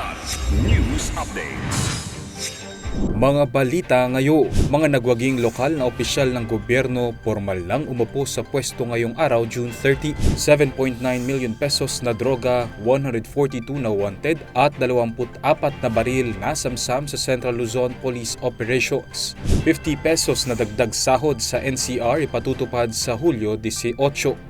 Kidlat News Updates. Mga balita ngayon, mga nagwaging lokal na opisyal ng gobyerno formal lang umupo sa pwesto ngayong araw June 30. 7.9 million pesos na droga, 142 na wanted at 24 na baril nasamsam sa Central Luzon Police Operations. 50 pesos na dagdag sahod sa NCR ipatutupad sa Hulyo 18.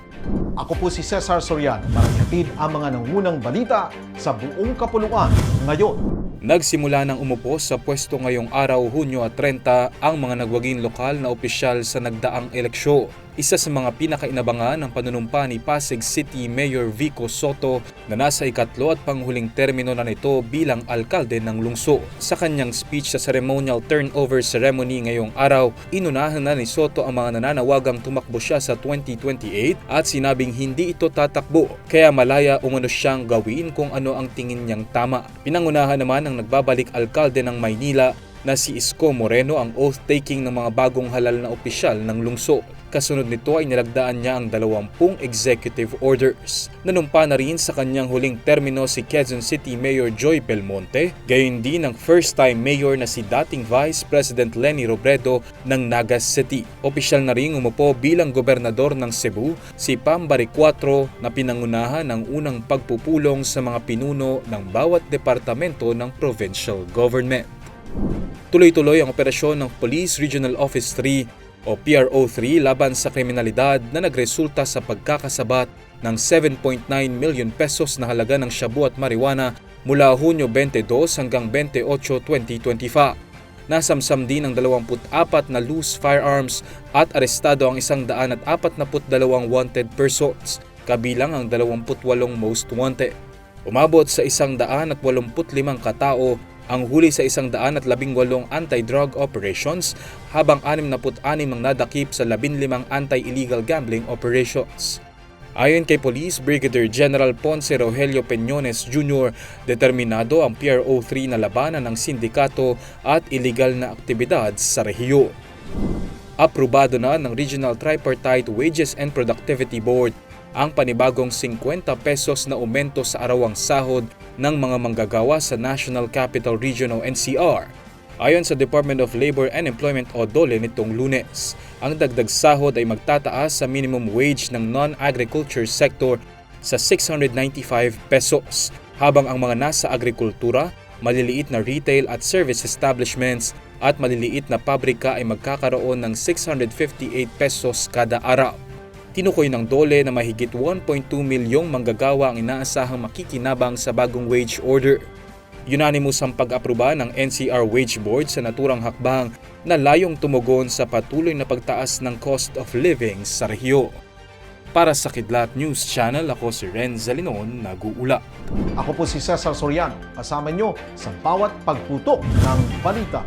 Ako po si Cesar Sorian para ihatid ang mga nangunang balita sa buong kapuluan ngayon. Nagsimula ng umupo sa pwesto ngayong araw Hunyo at 30 ang mga nagwaging lokal na opisyal sa nagdaang eleksyon. Isa sa mga pinakainabangan ng panunumpa ni Pasig City Mayor Vico Soto na nasa ikatlo at panghuling termino na nito bilang alkalde ng lungsod. Sa kanyang speech sa ceremonial turnover ceremony ngayong araw, inunahan na ni Soto ang mga nananawagang tumakbo siya sa 2028 at sinabing hindi ito tatakbo kaya malaya umano siyang gawin kung ano ang tingin niyang tama. Pinangunahan naman ng nagbabalik alkalde ng Maynila na si Isko Moreno ang oath-taking ng mga bagong halal na opisyal ng lungsod. Kasunod nito ay nilagdaan niya ang 20 executive orders. Nanumpa na rin sa kanyang huling termino si Quezon City Mayor Joy Belmonte, gayon din ang first-time mayor na si dating Vice President Lenny Robredo ng Nagas City. Opisyal na rin umupo bilang gobernador ng Cebu si Pambari 4 na pinangunahan ng unang pagpupulong sa mga pinuno ng bawat departamento ng provincial government. Tuloy-tuloy ang operasyon ng Police Regional Office 3 o PRO3 laban sa kriminalidad na nagresulta sa pagkakasabat ng 7.9 million pesos na halaga ng shabu at marijuana mula Hunyo 22 hanggang 28, 2025. Nasamsam din ang 24 na loose firearms at arestado ang 142 wanted persons, kabilang ang 28 most wanted. Umabot sa 185 katao ang huli sa 118 anti-drug operations habang 66 ang nadakip sa 15 anti-illegal gambling operations. Ayon kay Police Brigadier General Ponce Rogelio Peñones Jr., determinado ang PRO3 na labanan ng sindikato at illegal na aktibidad sa rehiyo. Aprobado na ng Regional Tripartite Wages and Productivity Board ang panibagong 50 pesos na aumento sa arawang sahod ng mga manggagawa sa National Capital Region o NCR. Ayon sa Department of Labor and Employment o DOLE nitong lunes, ang dagdag sahod ay magtataas sa minimum wage ng non-agriculture sector sa 695 pesos, habang ang mga nasa agrikultura, maliliit na retail at service establishments at maliliit na pabrika ay magkakaroon ng 658 pesos kada araw. Tinukoy ng DOLE na mahigit 1.2 milyong manggagawa ang inaasahang makikinabang sa bagong wage order. Unanimous ang pag-aproba ng NCR Wage Board sa naturang hakbang na layong tumugon sa patuloy na pagtaas ng cost of living sa rehiyo. Para sa Kidlat News Channel, ako si Renz Zalinon, nag-uula. Ako po si Cesar Sorian, kasama nyo sa bawat pagputok ng balita.